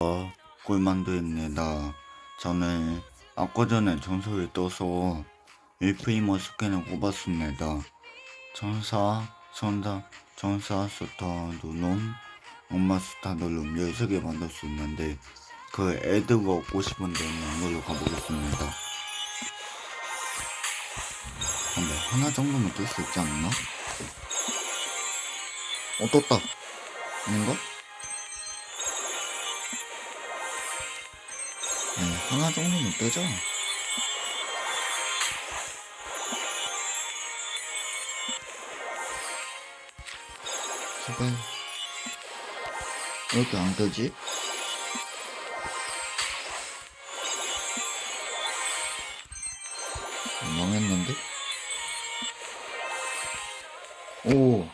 어, 꿀만두입니다. 저는 아까 전에 전설이 떠서 1프이머 스캔을 꼽았습니다. 전사, 전사, 전사 스타 누름, 엄마 스타 누름 13개 만들 수 있는데 그 애드가 얻고 싶은 데는 이걸로 가보겠습니다. 근데 하나 정도면 뜰 수 있지 않나? 어 떴다 아닌가? 정도면 뜨죠? 제발 왜 이렇게 안 뜨지? 망했는데? 오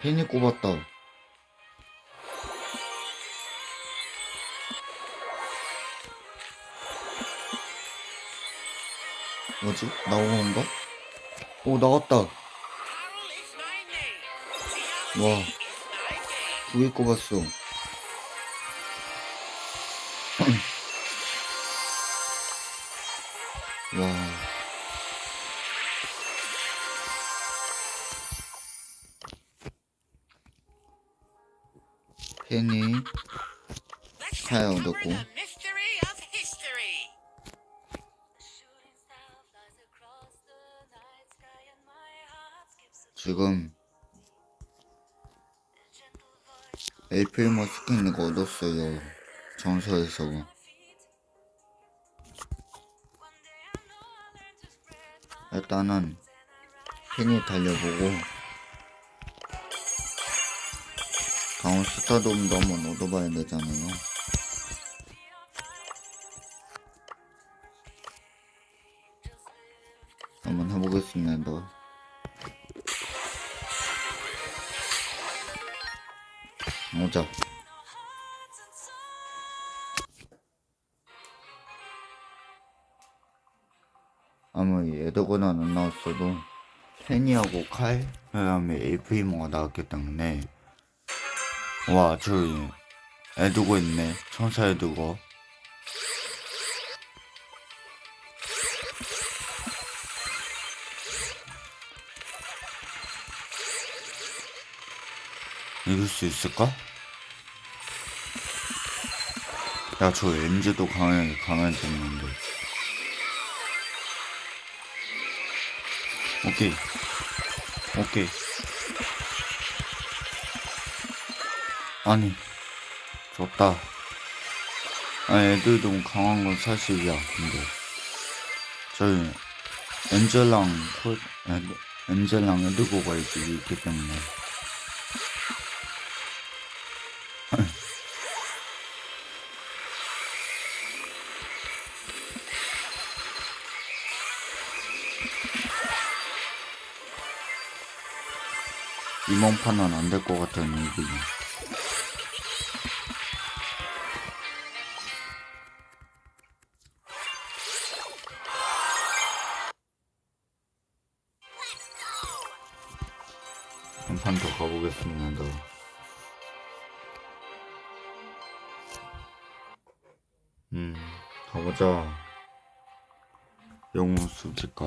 펜이 꼽았다 뭐지? 나오는 건가? 오 나왔다 와 두 개 꼽았어 와 펜이 하야 얻었고 지금 엘필머 스킨 이거 얻었어요. 정서에서. 일단은 펜이 달려보고 강원 스타돔도 한번 얻어봐야 되잖아요. 한번 해보겠습니다 오자. 아무리 에드거나 안 나왔어도 페니하고 칼 그다음에 에이프이머가 나왔기 때문에 와 저기 에드고 있네. 천사 에드고 이길 수 있을까? 야, 저 엔즈도 강해, 강해졌는데. 오케이. 오케이. 아니, 좋다. 아니, 애들 너무 강한 건 사실이야, 근데. 저희, 엔젤랑, 엔젤랑 있기 있기 때문에. 이번 판은 안 될 것 같은 얘기지. 한판 더 가보겠습니다. 음, 가보자. 영웅 수집가.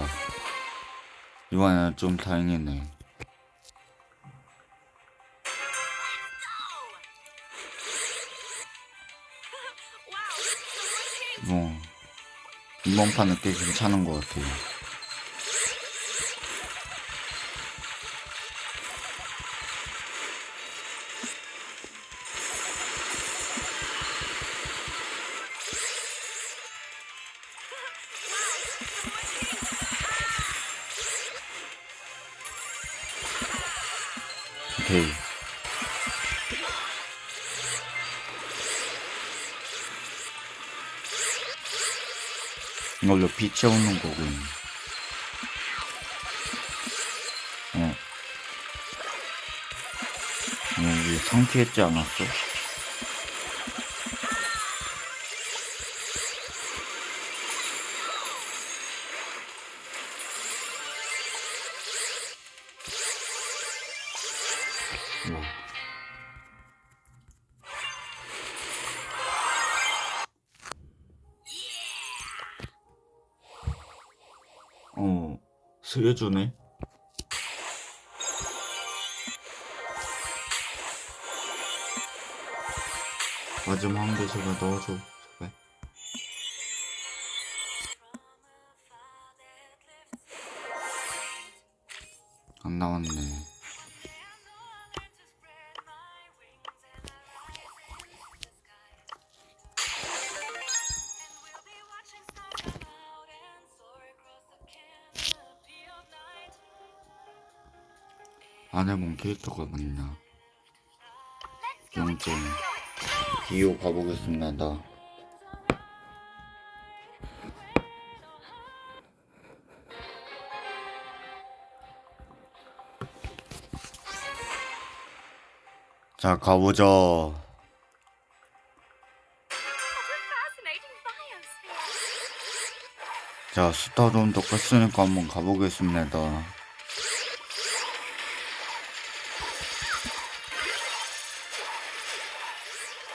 이번에는 좀 다행이네. 뭐 이번 판은 꽤 괜찮은 것 같아요. 오케이. 이걸로 비 채우는 거고. 어. 어, 상쾌했지 않았어? 와. 세개 주네. 마지막 한 개 제발 넣어줘. 제발. 안 나왔네. 안 해본 캐릭터가 맞나? 영점 기호 가보겠습니다. 자 biosphere. 자 스타존도 껐으니까 한번 가보겠습니다.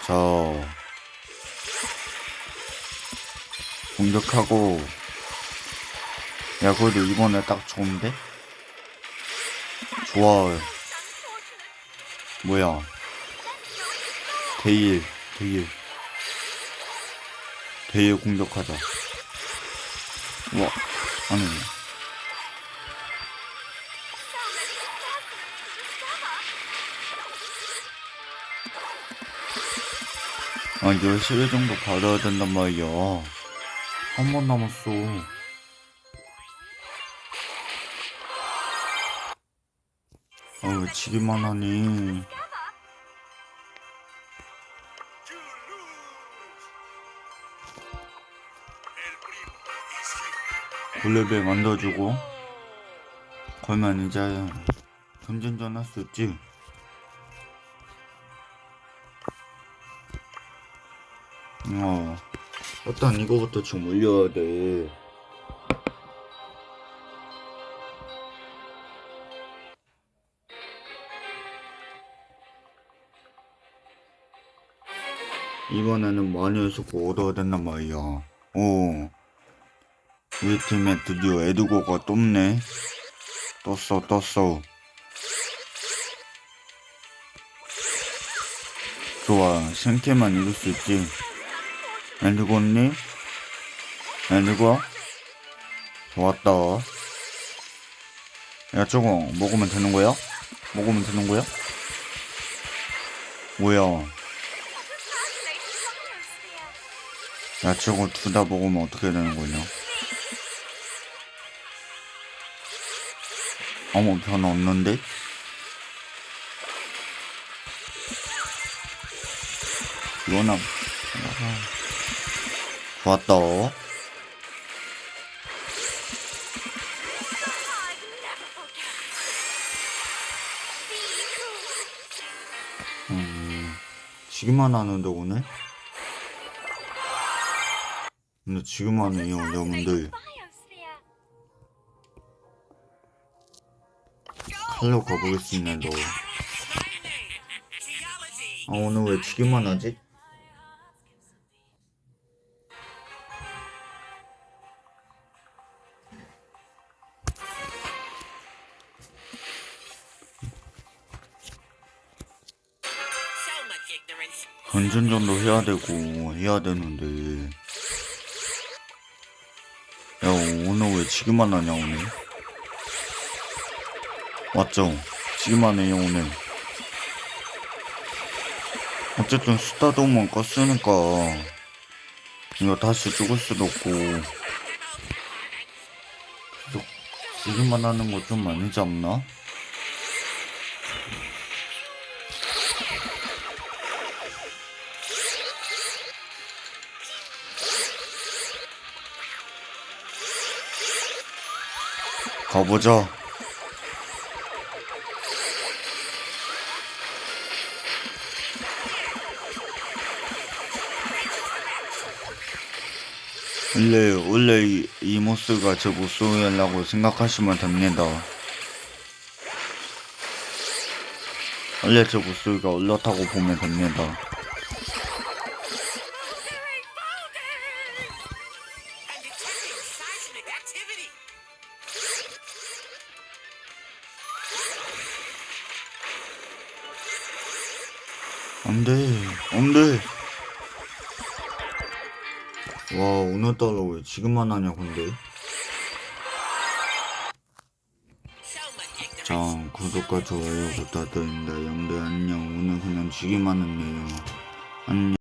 자 공격하고 야 그래도 이번에 딱 좋은데? 좋아 뭐야? 데일 데일. 데일 공격하자. 와 아니 아 10일 정도 받아야 된단 말이야. 한 번 남았어. 아 왜 지기만 하니? 블레벨 만들어주고? 걸면 이제 점점전 할 수 있지 어 일단 이거부터 좀 올려야 돼 이번에는 해서고 얻어야 된단 말이야 오 우리 팀에 드디어 에드고가 떴네. 떴어, 떴어. 좋아, 생캐만 이룰 수 있지. 에드고니? 에드고? 좋았다. 야, 저거 먹으면 되는 거야? 먹으면 되는 거야? 뭐야? 야, 저거 둘다 먹으면 어떻게 되는 거냐? 아무 변화 없는데? 이거나 cool. 음, 지금만 하는데 오늘? 근데 지금 하네요 여러분들. 칼로 가보겠습니다. 아 오늘 왜 지금만 하지? 건전전도 해야 되고 해야 되는데 야 오늘 왜 지금만 하냐 오늘 맞죠? 지금만 해요 오늘 어쨌든 스타dom은 껐으니까 이거 다시 죽을 수도 없고 지금만 하는 거 좀 아니지 않나? 가보자. 원래 원래 이, 이 모스가 제 모스라고 생각하시면 됩니다. 원래 제 모스가 올라타고 보면 됩니다. 안 돼. 안 돼. 와 오늘따라 왜 지금만 하냐 근데. 자 구독과 좋아요 부탁드립니다. 영대 안녕. 오늘 그냥 지기만 했네요. 안녕